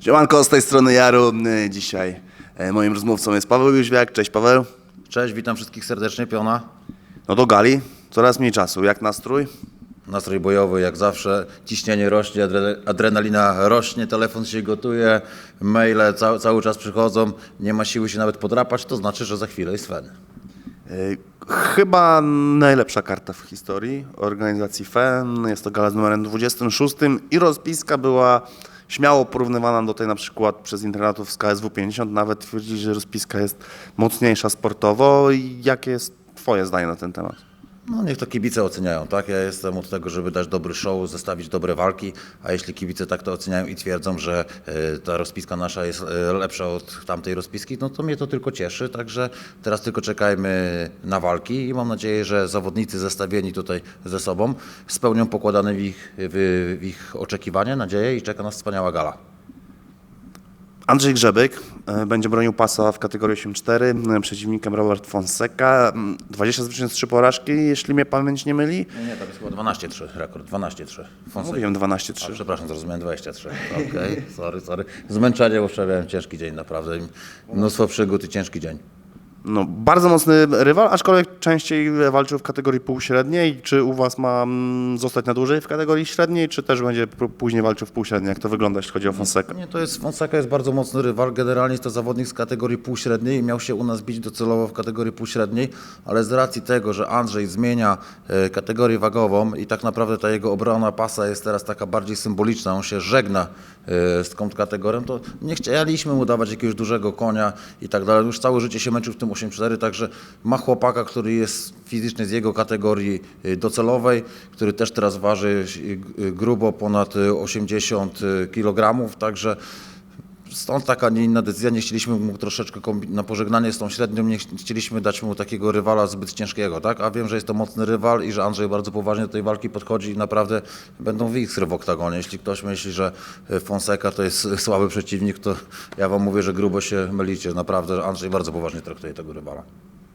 Siemanko, z tej strony Jaru. Y, Dzisiaj e, moim rozmówcą jest Paweł Jóźwiak. Cześć Paweł. Cześć, witam wszystkich serdecznie, Piona. No do gali, coraz mniej czasu. Jak nastrój? Nastrój bojowy jak zawsze, ciśnienie rośnie, adre- adrenalina rośnie, telefon się gotuje, maile ca- cały czas przychodzą, nie ma siły się nawet podrapać, to znaczy, że za chwilę jest fen. Y, Chyba najlepsza karta w historii organizacji FEN. Jest to gala z numerem 26 i rozpiska była śmiało porównywana do tej na przykład przez internatów z KSW 50. Nawet twierdzi, że rozpiska jest mocniejsza sportowo. Jakie jest twoje zdanie na ten temat? No niech to kibice oceniają, tak? Ja jestem od tego, żeby dać dobry show, zestawić dobre walki, a jeśli kibice tak to oceniają i twierdzą, że e, ta rozpiska nasza jest e, lepsza od tamtej rozpiski, no to mnie to tylko cieszy, także teraz tylko czekajmy na walki i mam nadzieję, że zawodnicy zestawieni tutaj ze sobą spełnią pokładane w ich, w, w ich oczekiwania, nadzieje i czeka nas wspaniała gala. Andrzej Grzebyk e, będzie bronił pasa w kategorii 8-4. e, Przeciwnikiem Robert Fonseca. Mm, 20 zwycięstw, 3 porażki, jeśli mnie pamięć nie myli. Nie, nie, tam jest chyba 12-3 rekord, 12-3. Fonseca. Mówiłem A, 12-3. przepraszam, zrozumiałem 23. Okej, sorry, sorry. Zmęczenie, bo wczoraj miałem ciężki dzień, naprawdę. Mnóstwo przygód i ciężki dzień. No, bardzo mocny rywal, aczkolwiek częściej walczył w kategorii półśredniej. Czy u Was ma mm, zostać na dłużej w kategorii średniej, czy też będzie później walczył w półśredniej? Jak to wygląda, jeśli chodzi o Fonseca? Nie, to jest, Fonseca jest bardzo mocny rywal. Generalnie jest to zawodnik z kategorii półśredniej i miał się u nas bić docelowo w kategorii półśredniej, ale z racji tego, że Andrzej zmienia e, kategorię wagową i tak naprawdę ta jego obrona pasa jest teraz taka bardziej symboliczna, on się żegna z tą kategorią, to nie chcieliśmy mu dawać jakiegoś dużego konia i tak dalej. Już całe życie się męczył w tym 8-4, także ma chłopaka, który jest fizycznie z jego kategorii e, docelowej, który też teraz waży e, grubo ponad e, 80 kg, także Stąd taka, nie inna decyzja. Nie chcieliśmy mu troszeczkę na pożegnanie z tą średnią, nie ch- chcieliśmy dać mu takiego rywala zbyt ciężkiego, tak? A wiem, że jest to mocny rywal i że Andrzej bardzo poważnie do tej walki podchodzi i naprawdę będą wichry w oktagonie. Jeśli ktoś myśli, że e, Fonseca to jest słaby przeciwnik, to ja wam mówię, że grubo się mylicie. Naprawdę, Andrzej bardzo poważnie traktuje tego rywala.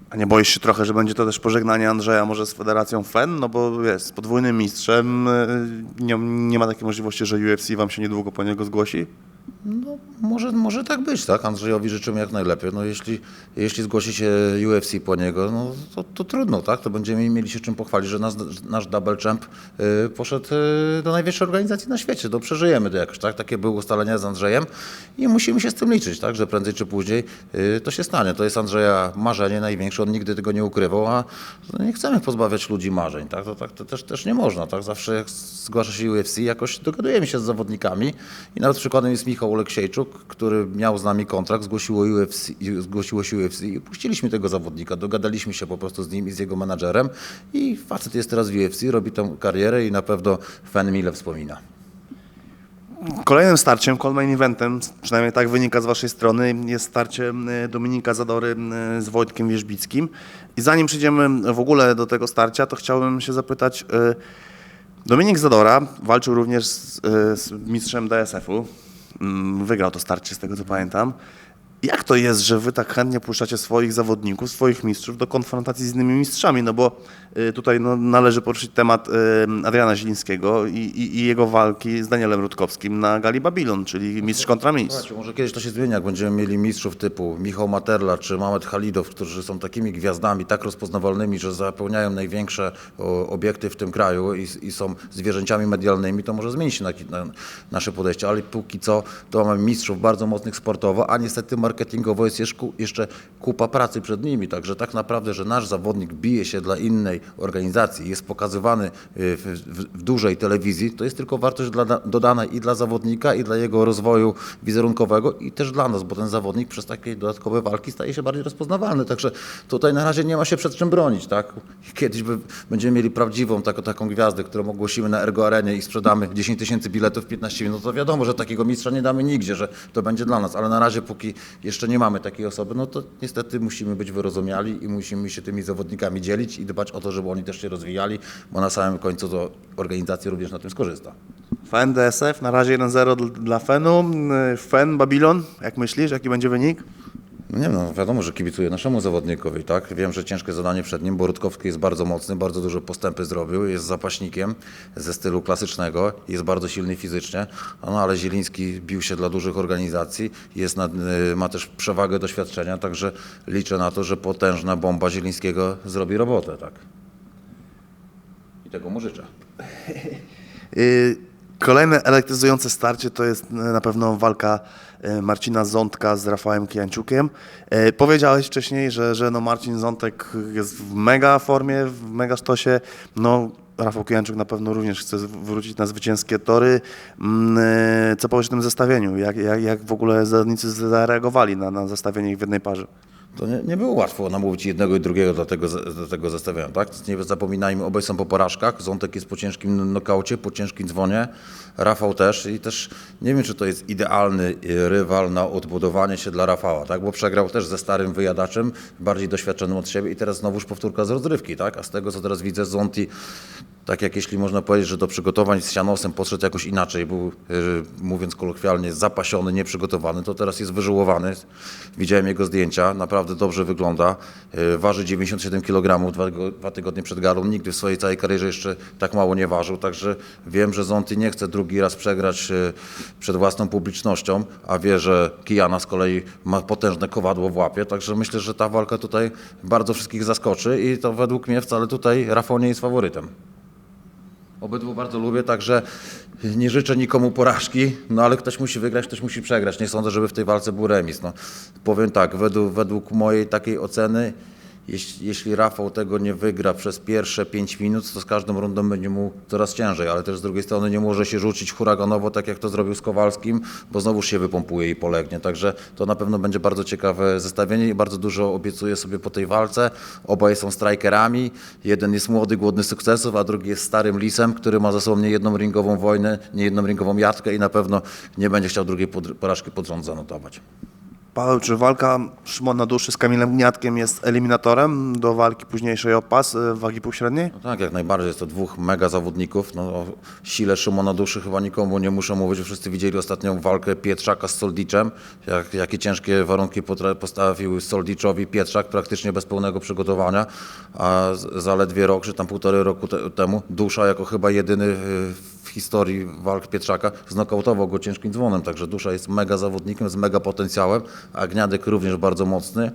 A nie boisz się trochę, że będzie to też pożegnanie Andrzeja może z Federacją FEN? No bo jest podwójnym mistrzem. e, Nie, nie ma takiej możliwości, że UFC Wam się niedługo po niego zgłosi? No, może, może tak być, tak? Andrzejowi życzymy jak najlepiej. No, jeśli, jeśli zgłosi się UFC po niego, no, to, to trudno, tak? To będziemy mieli się czym pochwalić, że nas, nasz double champ y, poszedł y, do najwyższej organizacji na świecie. To przeżyjemy to jakoś, tak? Takie były ustalenia z Andrzejem i musimy się z tym liczyć, tak? Że prędzej czy później y, to się stanie. To jest Andrzeja marzenie największe, on nigdy tego nie ukrywał, a no, nie chcemy pozbawiać ludzi marzeń, tak? To, tak, to też, też nie można, tak? Zawsze jak zgłasza się UFC, jakoś dogadujemy się z zawodnikami i nawet przykładem jest Michał Oleksiejczuk, który miał z nami kontrakt, zgłosiło, UFC, zgłosiło się UFC i puściliśmy tego zawodnika, dogadaliśmy się po prostu z nim i z jego menadżerem i facet jest teraz w UFC, robi tę karierę i na pewno fan mile wspomina. Kolejnym starciem, main eventem, przynajmniej tak wynika z Waszej strony, jest starcie Dominika Zadory z Wojtkiem Wierzbickim. I zanim przejdziemy w ogóle do tego starcia, to chciałbym się zapytać, e, Dominik Zadora walczył również z, e, z mistrzem DSF-u. Mm, Wygrał to starcie, z tego co pamiętam. Jak to jest, że wy tak chętnie puszczacie swoich zawodników, swoich mistrzów do konfrontacji z innymi mistrzami? No bo y, tutaj no, należy poruszyć temat y, Adriana Zielińskiego i, i, i jego walki z Danielem Rutkowskim na Gali Babylon, czyli mistrz kontra mistrz. Może kiedyś to się zmieni, jak będziemy mieli mistrzów typu Michał Materla czy Mamet Halidow, którzy są takimi gwiazdami, tak rozpoznawalnymi, że zapełniają największe obiekty w tym kraju i, i są zwierzęciami medialnymi, to może zmieni się na, na, nasze podejście, ale póki co to mamy mistrzów bardzo mocnych sportowo, a niestety marketingowo jest jeszcze, kupa pracy przed nimi, także tak naprawdę, że nasz zawodnik bije się dla innej organizacji, jest pokazywany y, w, w, w dużej telewizji, to jest tylko wartość dla, dodana i dla zawodnika, i dla jego rozwoju wizerunkowego, i też dla nas, bo ten zawodnik przez takie dodatkowe walki staje się bardziej rozpoznawalny. Także tutaj na razie nie ma się przed czym bronić. Tak? Kiedyś by, będziemy mieli prawdziwą taką, taką gwiazdę, którą ogłosimy na Ergo Arenie i sprzedamy 10 tysięcy biletów w 15 minut, to wiadomo, że takiego mistrza nie damy nigdzie, że to będzie dla nas, ale na razie póki jeszcze nie mamy takiej osoby, no to niestety musimy być wyrozumiali i musimy się tymi zawodnikami dzielić i dbać o to, żeby oni też się rozwijali, bo na samym końcu to organizacja również na tym skorzysta. FEN DSF, na razie 1-0 dl- dla FEN-u. FEN Babylon, jak myślisz, jaki będzie wynik? No nie no, wiadomo, że kibicuję naszemu zawodnikowi, tak? Wiem, że ciężkie zadanie przed nim, bo Rutkowski jest bardzo mocny, bardzo dużo postępy zrobił, jest zapaśnikiem ze stylu klasycznego, jest bardzo silny fizycznie, no ale Zieliński bił się dla dużych organizacji, jest nad, y, ma też przewagę doświadczenia, także liczę na to, że potężna bomba Zielińskiego zrobi robotę, tak? I tego mu życzę. Kolejne elektryzujące starcie to jest y, na pewno walka y, Marcina Zątka z Rafałem Kijanciukiem. Y, Powiedziałeś wcześniej, że, że no Marcin Zątek jest w mega formie, w mega sztosie. No, Rafał Kijanciuk na pewno również chce wrócić na zwycięskie tory. Mm, Co powiesz o tym zestawieniu? Jak, jak, jak w ogóle zawodnicy zareagowali na, na zestawienie ich w jednej parze? To nie, nie było łatwo namówić jednego i drugiego do tego, do tego zestawienia, tak? Nie zapominajmy, obaj są po porażkach. Zątek jest po ciężkim nokaucie, po ciężkim dzwonie. Rafał też i też nie wiem, czy to jest idealny y, rywal na odbudowanie się dla Rafała, tak? Bo przegrał też ze starym wyjadaczem, bardziej doświadczonym od siebie i teraz znowuż powtórka z rozrywki, tak? A z tego, co teraz widzę, Zonti, tak jak jeśli można powiedzieć, że do przygotowań z Sianosem podszedł jakoś inaczej, był, y, mówiąc kolokwialnie, zapasiony, nieprzygotowany, to teraz jest wyżyłowany. Widziałem jego zdjęcia, naprawdę dobrze wygląda. Y, Waży 97 kg dwa, dwa tygodnie przed galą. Nigdy w swojej całej karierze jeszcze tak mało nie ważył, także wiem, że Zonty nie chce drugi raz przegrać y, przed własną publicznością, a wie, że Kijana z kolei ma potężne kowadło w łapie, także myślę, że ta walka tutaj bardzo wszystkich zaskoczy i to według mnie wcale tutaj Rafał nie jest faworytem. Obydwu bardzo lubię, także nie życzę nikomu porażki, no ale ktoś musi wygrać, ktoś musi przegrać. Nie sądzę, żeby w tej walce był remis. No, powiem tak, według, według mojej takiej oceny, jeśli, Rafał tego nie wygra przez pierwsze 5 minut, to z każdą rundą będzie mu coraz ciężej, ale też z drugiej strony nie może się rzucić huraganowo, tak jak to zrobił z Kowalskim, bo znowuż się wypompuje i polegnie. Także to na pewno będzie bardzo ciekawe zestawienie i bardzo dużo obiecuję sobie po tej walce. Obaj są strikerami. Jeden jest młody, głodny sukcesów, a drugi jest starym lisem, który ma za sobą niejedną ringową wojnę, niejedną ringową jatkę i na pewno nie będzie chciał drugiej porażki pod rząd zanotować. Paweł, czy walka Szymona Duszy z Kamilem Gniatkiem jest eliminatorem do walki późniejszej o pas y, wagi półśredniej? No tak, jak najbardziej. Jest to dwóch mega zawodników. No, o sile Szymona Duszy chyba nikomu nie muszę mówić. Wszyscy widzieli ostatnią walkę Pietrzaka z Soldiczem. Jak, jakie ciężkie warunki postawił Soldiczowi Pietrzak, praktycznie bez pełnego przygotowania. A zaledwie rok, czy tam półtorej roku te, temu, Dusza jako chyba jedyny y, w historii walk Pietrzaka znokautował go ciężkim dzwonem. Także Dusza jest mega zawodnikiem, z mega potencjałem, a Gniadek również bardzo mocny.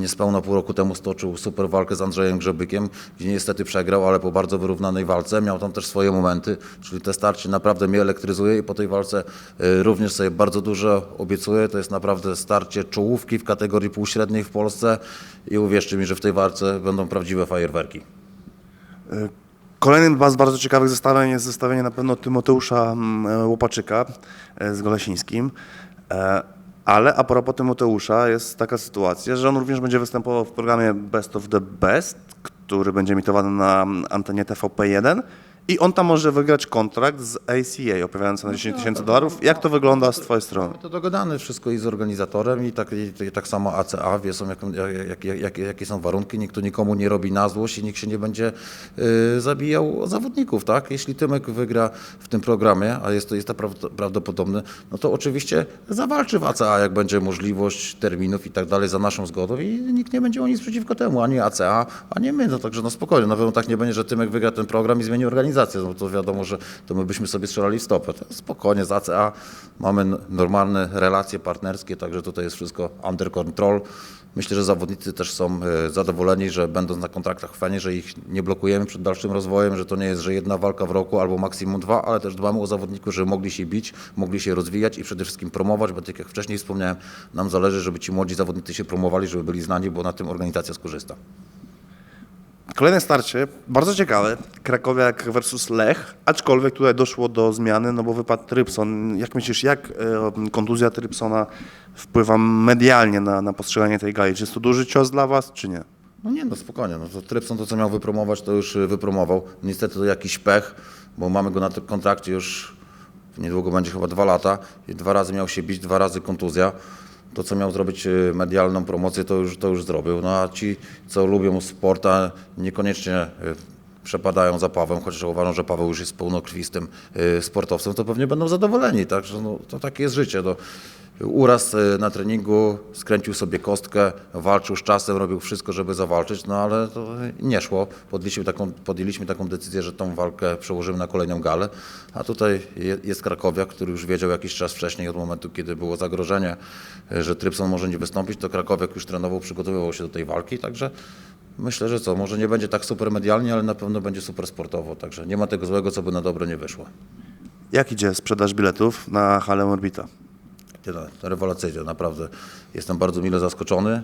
Niespełna pół roku temu stoczył super walkę z Andrzejem Grzebykiem, gdzie niestety przegrał, ale po bardzo wyrównanej walce. Miał tam też swoje momenty, czyli te starcie naprawdę mnie elektryzuje i po tej walce y, również sobie bardzo dużo obiecuję. To jest naprawdę starcie czołówki w kategorii półśredniej w Polsce i uwierzcie mi, że w tej walce będą prawdziwe fajerwerki. Kolejnym z bardzo ciekawych zestawień jest zestawienie na pewno Tymoteusza mm, e, Łopaczyka e, z Golesińskim. E, Ale a propos Tymoteusza jest taka sytuacja, że on również będzie występował w programie Best of the Best, który będzie emitowany na mm, antenie TVP1 i on tam może wygrać kontrakt z ACA opowiadający na 10 tysięcy dolarów. Jak to wygląda z twojej strony? To dogadane wszystko i z organizatorem i tak, i, i tak samo ACA wie są, jak, jak, jak, jak, jakie są warunki, nikt tu nikomu nie robi na złość i nikt się nie będzie y, zabijał zawodników, tak? Jeśli Tymek wygra w tym programie, a jest to, jest to prawd- prawdopodobne, no to oczywiście zawalczy w ACA, jak będzie możliwość terminów i tak dalej za naszą zgodą i nikt nie będzie miał nic przeciwko temu, ani ACA, ani my, no także no spokojnie, na pewno tak nie będzie, że Tymek wygra ten program i zmieni organizację, no to wiadomo, że to my byśmy sobie strzelali w stopę. To spokojnie, z ACA mamy normalne relacje partnerskie, także tutaj jest wszystko under control. Myślę, że zawodnicy też są e, zadowoleni, że będąc na kontraktach w fajnie, że ich nie blokujemy przed dalszym rozwojem, że to nie jest, że jedna walka w roku albo maksimum dwa, ale też dbamy o zawodników, żeby mogli się bić, mogli się rozwijać i przede wszystkim promować, bo tak jak wcześniej wspomniałem, nam zależy, żeby ci młodzi zawodnicy się promowali, żeby byli znani, bo na tym organizacja skorzysta. Kolejne starcie, bardzo ciekawe, Krakowiak versus Lech, aczkolwiek tutaj doszło do zmiany, no bo wypadł Trypson. Jak myślisz, jak e, kontuzja Trypsona wpływa medialnie na, na postrzeganie tej gali? Czy jest to duży cios dla was, czy nie? No nie, no spokojnie. No to Trypson to, co miał wypromować, to już y, wypromował. Niestety to jakiś pech, bo mamy go na tym kontrakcie już niedługo będzie chyba dwa lata. Dwa razy miał się bić, dwa razy kontuzja. To, co miał zrobić y, medialną promocję, to już, to już zrobił. No a ci, co lubią sport, a niekoniecznie y, przepadają za Pawłem, chociaż uważam, że Paweł już jest pełnokrwistym y, sportowcem, to pewnie będą zadowoleni. Także no, to takie jest życie. No. Uraz e, na treningu, skręcił sobie kostkę, walczył z czasem, robił wszystko, żeby zawalczyć, no ale to nie szło. Podjęliśmy taką, podjęliśmy taką decyzję, że tą walkę przełożymy na kolejną galę, a tutaj je- jest Krakowia, który już wiedział jakiś czas wcześniej, od momentu, kiedy było zagrożenie, e, że Trypson może nie wystąpić, to Krakowiak już trenował, przygotowywał się do tej walki, także myślę, że co, może nie będzie tak super medialnie, ale na pewno będzie super sportowo, także nie ma tego złego, co by na dobre nie wyszło. Jak idzie sprzedaż biletów na halę Orbita? Rewelacyjnie, naprawdę. Jestem bardzo mile zaskoczony.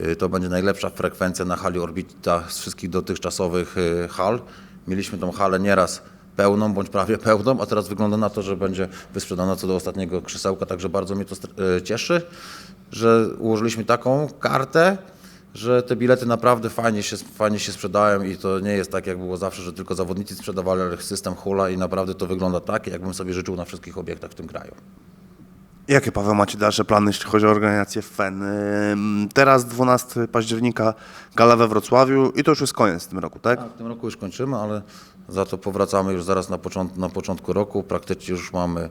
Y, To będzie najlepsza frekwencja na hali Orbita z wszystkich dotychczasowych y, hal. Mieliśmy tą halę nieraz pełną bądź prawie pełną, a teraz wygląda na to, że będzie wysprzedana co do ostatniego krzesełka, także bardzo mnie to y, cieszy, że ułożyliśmy taką kartę, że te bilety naprawdę fajnie się, fajnie się sprzedają i to nie jest tak, jak było zawsze, że tylko zawodnicy sprzedawali, ale system hula i naprawdę to wygląda tak, jakbym sobie życzył na wszystkich obiektach w tym kraju. Jakie, Paweł, macie dalsze plany, jeśli chodzi o organizację FEN? Teraz 12 października gala we Wrocławiu i to już jest koniec w tym roku, tak? Tak, w tym roku już kończymy, ale za to powracamy już zaraz na, począt, na początku roku. Praktycznie już mamy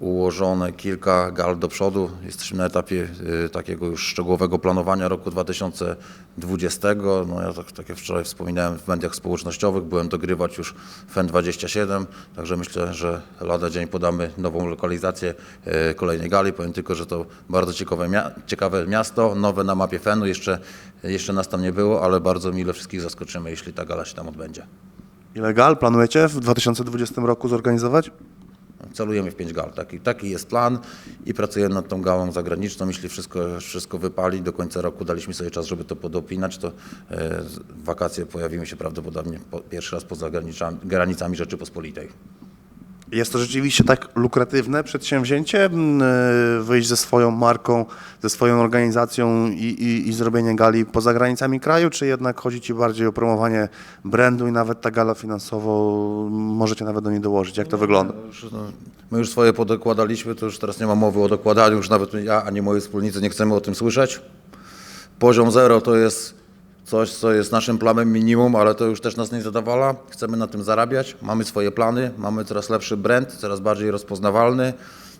ułożone kilka gal do przodu. Jesteśmy na etapie y, takiego już szczegółowego planowania roku 2020. No ja tak, tak jak wczoraj wspominałem w mediach społecznościowych, byłem dogrywać już FEN 27, także myślę, że lada dzień podamy nową lokalizację y, kolejnej gali. Powiem tylko, że to bardzo ciekawe, ciekawe miasto, nowe na mapie FEN-u. Jeszcze, jeszcze nas tam nie było, ale bardzo mile wszystkich zaskoczymy, jeśli ta gala się tam odbędzie. Ile gal planujecie w 2020 roku zorganizować? Celujemy w 5 gal. Taki, taki jest plan i pracujemy nad tą galą zagraniczną. Jeśli wszystko, wszystko wypali, do końca roku daliśmy sobie czas, żeby to podopinać, to e, wakacje pojawimy się prawdopodobnie po, pierwszy raz poza granicami Rzeczypospolitej. Jest to rzeczywiście tak lukratywne przedsięwzięcie, mm, y, wyjść ze swoją marką, ze swoją organizacją i, i, i zrobienie gali poza granicami kraju, czy jednak chodzi Ci bardziej o promowanie brandu i nawet ta gala finansowo możecie nawet do niej dołożyć? Jak to wygląda? No już, no, my już swoje podokładaliśmy, to już teraz nie ma mowy o dokładaniu, już nawet ja ani moi wspólnicy nie chcemy o tym słyszeć. Poziom zero to jest coś, co jest naszym planem minimum, ale to już też nas nie zadowala. Chcemy na tym zarabiać, mamy swoje plany, mamy coraz lepszy brand, coraz bardziej rozpoznawalny.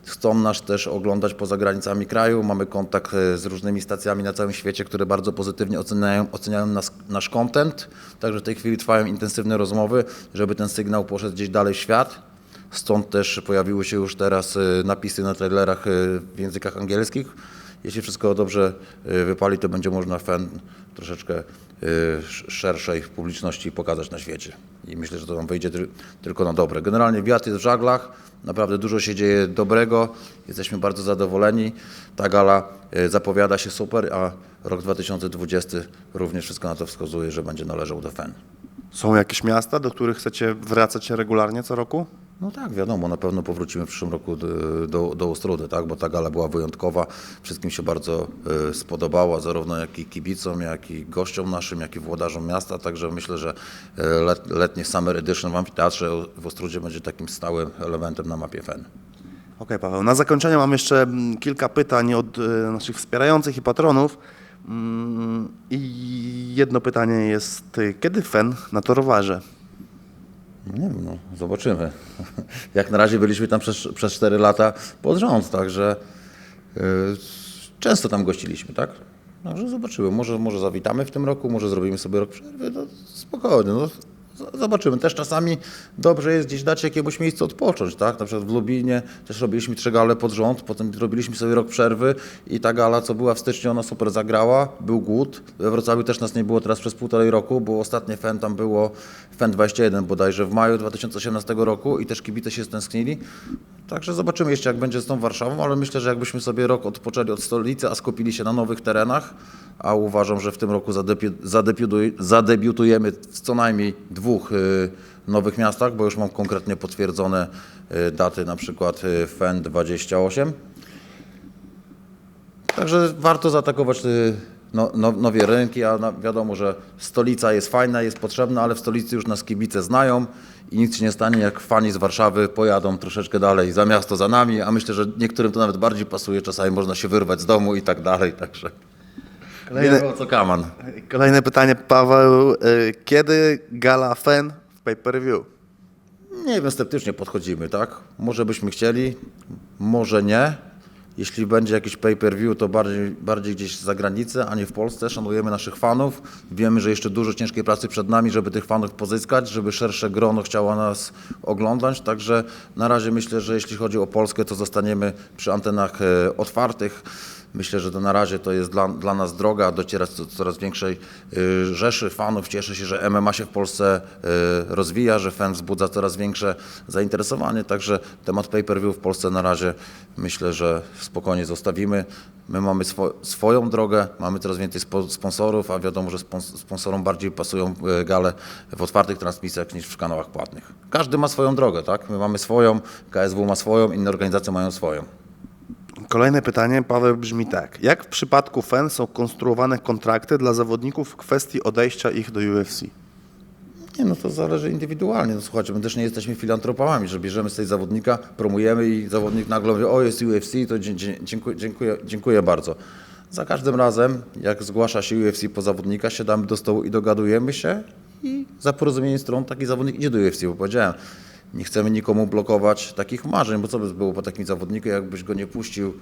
Chcą nas też oglądać poza granicami kraju. Mamy kontakt e, z różnymi stacjami na całym świecie, które bardzo pozytywnie oceniają, oceniają nas, nasz content. Także w tej chwili trwają intensywne rozmowy, żeby ten sygnał poszedł gdzieś dalej w świat. Stąd też pojawiły się już teraz e, napisy na trailerach e, w językach angielskich. Jeśli wszystko dobrze e, wypali, to będzie można fan troszeczkę sz- szerszej publiczności pokazać na świecie. I myślę, że to nam wyjdzie tyl- tylko na dobre. Generalnie wiatr jest w żaglach, naprawdę dużo się dzieje dobrego, jesteśmy bardzo zadowoleni. Ta gala e, zapowiada się super, a rok 2020 również wszystko na to wskazuje, że będzie należał do FEN. Są jakieś miasta, do których chcecie wracać regularnie co roku? No tak, wiadomo, na pewno powrócimy w przyszłym roku do, do, Ostrudy, tak? bo ta gala była wyjątkowa. Wszystkim się bardzo e, spodobała, zarówno jak i kibicom, jak i gościom naszym, jak i włodarzom miasta. Także myślę, że e, let, letnie Summer Edition w Amfiteatrze w Ostrudzie będzie takim stałym elementem na mapie FEN. Okej, Paweł. Na zakończenie mam jeszcze mm, kilka pytań od e, naszych wspierających i patronów. Mm, I jedno pytanie jest, e, kiedy FEN na Torowarze? Nie wiem, no, zobaczymy. Jak na razie byliśmy tam przez, przez 4 lata pod rząd, także y, często tam gościliśmy, tak? Także zobaczymy. Może, może zawitamy w tym roku, może zrobimy sobie rok przerwy. No, spokojnie, no, zobaczymy. Też czasami dobrze jest gdzieś dać jakiemuś miejscu odpocząć, tak? Na przykład w Lubinie też robiliśmy trzy gale pod rząd, potem robiliśmy sobie rok przerwy i ta gala, co była w styczniu, ona super zagrała, był głód. We Wrocławiu też nas nie było teraz przez półtorej roku, bo ostatnie FEN tam było FEN 21 bodajże w maju 2018 roku i też kibice się stęsknili. Także zobaczymy jeszcze, jak będzie z tą Warszawą, ale myślę, że jakbyśmy sobie rok odpoczęli od stolicy, a skupili się na nowych terenach, a uważam, że w tym roku zadebiu- zadebiutuj- zadebiutujemy co najmniej dwóch y, nowych miastach, bo już mam konkretnie potwierdzone y, daty, na przykład y, FEN 28. Także warto zaatakować no, no, nowe rynki, a wiadomo, że stolica jest fajna, jest potrzebna, ale w stolicy już nas kibice znają i nic się nie stanie, jak fani z Warszawy pojadą troszeczkę dalej za miasto, za nami, a myślę, że niektórym to nawet bardziej pasuje, czasami można się wyrwać z domu i tak dalej, także Kolejne- nie było co kaman. Kolejne pytanie, Paweł. e, Kiedy gala FEN w pay-per-view? Nie wiem, sceptycznie podchodzimy, tak? Może byśmy chcieli, może nie. Jeśli będzie jakiś pay-per-view, to bardziej, bardziej gdzieś z zagranicy, a nie w Polsce. Szanujemy naszych fanów. Wiemy, że jeszcze dużo ciężkiej pracy przed nami, żeby tych fanów pozyskać, żeby szersze grono chciało nas oglądać. Także na razie myślę, że jeśli chodzi o Polskę, to zostaniemy przy antenach e, otwartych. Myślę, że to na razie to jest dla, dla nas droga, docierać do coraz większej y, rzeszy fanów. Cieszę się, że MMA się w Polsce y, rozwija, że fan wzbudza coraz większe zainteresowanie, także temat pay-per-view w Polsce na razie myślę, że spokojnie zostawimy. My mamy swo, swoją drogę, mamy coraz więcej spo, sponsorów, a wiadomo, że spons, sponsorom bardziej pasują y, gale w otwartych transmisjach niż w kanałach płatnych. Każdy ma swoją drogę, tak? My mamy swoją, KSW ma swoją, inne organizacje mają swoją. Kolejne pytanie, Paweł, brzmi tak. Jak w przypadku FEN są konstruowane kontrakty dla zawodników w kwestii odejścia ich do UFC? Nie, no to zależy indywidualnie. No słuchajcie, my też nie jesteśmy filantropami, że bierzemy z tej zawodnika, promujemy i zawodnik nagle mówi, o jest UFC, to dziękuję, dziękuję, dziękuję bardzo. Za każdym razem, jak zgłasza się UFC po zawodnika, siadamy do stołu i dogadujemy się i za porozumieniem stron taki zawodnik idzie do UFC, bo powiedziałem, nie chcemy nikomu blokować takich marzeń, bo co by było po takim zawodniku, jakbyś go nie puścił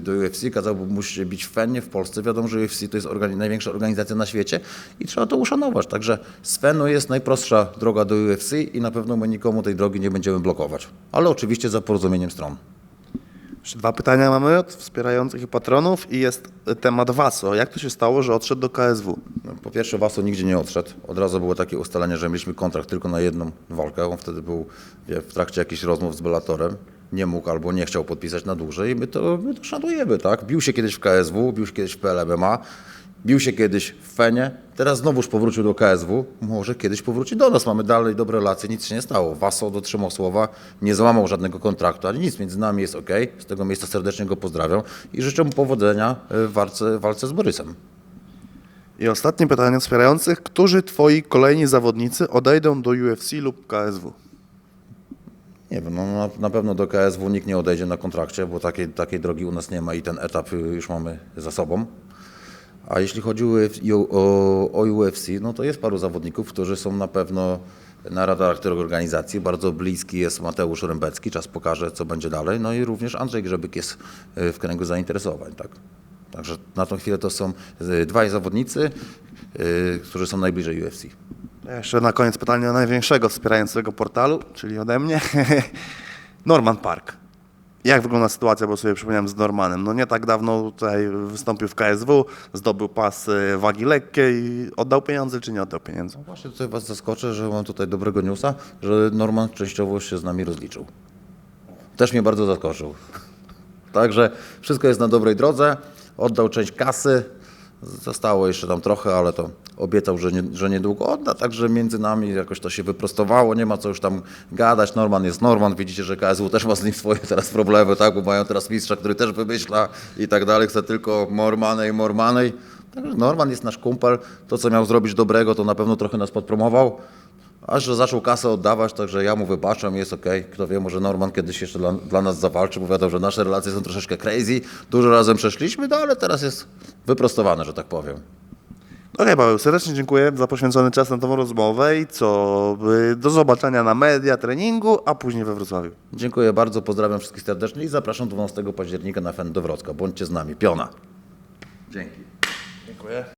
do, UFC, kazałby mu się bić w Fenie w Polsce. Wiadomo, że UFC to jest organi- największa organizacja na świecie i trzeba to uszanować. Także z Fenu jest najprostsza droga do UFC i na pewno my nikomu tej drogi nie będziemy blokować. Ale oczywiście za porozumieniem stron. Dwa pytania mamy od wspierających patronów i jest temat WASO. Jak to się stało, że odszedł do KSW? No, Po pierwsze, Waso nigdzie nie odszedł. Od razu było takie ustalenie, że mieliśmy kontrakt tylko na jedną walkę. On wtedy był w trakcie jakichś rozmów z Bellatorem. Nie mógł albo nie chciał podpisać na dłużej. My to, my to szanujemy, tak? Bił się kiedyś w KSW, bił się kiedyś w PLMMA, bił się kiedyś w Fenie. Teraz znowuż powrócił do KSW. Może kiedyś powróci do nas. Mamy dalej dobre relacje, nic się nie stało. Waso dotrzymał słowa, nie złamał żadnego kontraktu, ani nic. Między nami jest ok. Z tego miejsca serdecznie go pozdrawiam i życzę mu powodzenia w walce, walce z Borysem. I ostatnie pytanie od wspierających. Którzy twoi kolejni zawodnicy odejdą do UFC lub KSW? Nie wiem, no na, na pewno do KSW nikt nie odejdzie na kontrakcie, bo takiej, takiej drogi u nas nie ma i ten etap y, już mamy za sobą. A jeśli chodzi o, UF o, o UFC, no to jest paru zawodników, którzy są na pewno na radarach tych organizacji. Bardzo bliski jest Mateusz Rębecki, czas pokaże, co będzie dalej. No i również Andrzej Grzebyk jest y, w kręgu zainteresowań. Tak? Także na tą chwilę to są y, dwaj zawodnicy, y, którzy są najbliżej UFC. Jeszcze na koniec pytanie o największego wspierającego portalu, czyli ode mnie. Norman Park. Jak wygląda sytuacja, bo sobie przypomniałem z Normanem. No nie tak dawno tutaj wystąpił w KSW, zdobył pas y, wagi lekkiej. Oddał pieniądze czy nie oddał pieniędzy? No Właśnie tutaj Was zaskoczę, że mam tutaj dobrego newsa, że Norman częściowo się z nami rozliczył. Też mnie bardzo zaskoczył. Także wszystko jest na dobrej drodze. Oddał część kasy. Zostało jeszcze tam trochę, ale to obiecał, że, nie, że niedługo odda. Także między nami jakoś to się wyprostowało. Nie ma co już tam gadać. Norman jest Norman. Widzicie, że KSW też ma z nim swoje teraz problemy, tak? Bo mają teraz mistrza, który też wymyśla i tak dalej. Chce tylko more money. Także Norman jest nasz kumpel. To, co miał zrobić dobrego, to na pewno trochę nas podpromował. Aż że zaczął kasę oddawać, także ja mu wybaczam, jest okej. Kto wie, może Norman kiedyś jeszcze dla, dla nas zawalczy, bo wiadomo, że nasze relacje są troszeczkę crazy. Dużo razem przeszliśmy, no ale teraz jest wyprostowane, że tak powiem. Okej, Paweł, serdecznie dziękuję za poświęcony czas na tą rozmowę i co? y, Do zobaczenia na media, treningu, a później we Wrocławiu. Dziękuję bardzo, pozdrawiam wszystkich serdecznie i zapraszam 12 października na FEN do Wrocka. Bądźcie z nami. Piona. Dzięki. Dziękuję.